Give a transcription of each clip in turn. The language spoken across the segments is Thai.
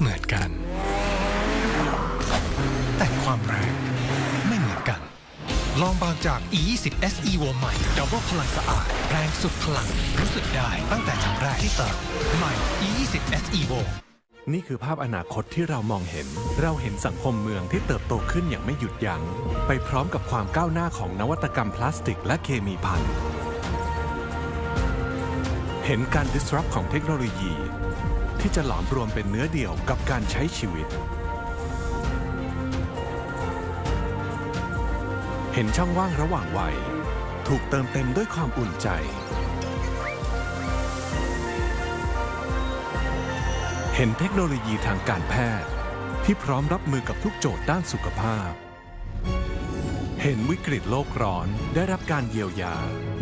เหมือนกัน แต่ความแรงไม่เหมือนกัน ลองบางจาก E20 SE Evo ใหม่ดับเบิลพลังสะอาด แรงสุดพลัง รู้สึกได้ตั้งแต่ครั้งแรกที่เติมใหม่ E20 SE Evo นี่คือภาพอนาคตที่เรามองเห็น เราเห็นสังคมเมืองที่เติบโตขึ้นอย่างไม่หยุดยัง้ง ไปพร้อมกับความก้าวหน้าของนวัตกรรมพลาสติกและเคมีภัณฑ์ เห็นการ disrupt ของเทคโนโลยี ที่จะหลอมรวมเป็นเนื้อเดียวกับการใช้ชีวิต เห็นช่องว่างระหว่างวัย ถูกเติมเต็มด้วยความอุ่นใจ เห็นเทคโนโลยีทางการแพทย์ ที่พร้อมรับมือกับทุกโจทย์ด้านสุขภาพ เห็นวิกฤตโลกร้อนได้รับการเยียวยา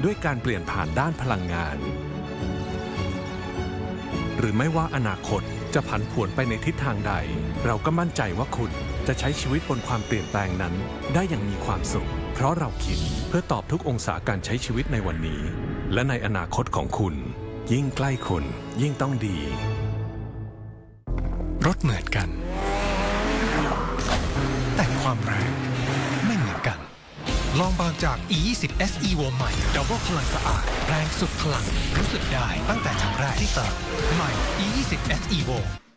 ด้วยการเปลี่ยนผ่านด้านพลังงาน หรือไม่ว่าอนาคตจะผันผวนไปในทิศทางใด เราก็มั่นใจว่าคุณจะใช้ชีวิตบนความเปลี่ยนแปลงนั้น ได้อย่างมีความสุข เพราะเราคิดเพื่อตอบทุกองศาการใช้ชีวิตในวันนี้ และในอนาคตของคุณ ยิ่งใกล้คุณยิ่งต้องดี รถเหมือนกัน แต่ความแรง ลองบางจาก E20 SE วอใหม่ดับเบิลพลังสะอาด แรงสุดพลัง รู้สึกได้ตั้งแต่ครั้งแรกที่เติมใหม่ E20 SE วอ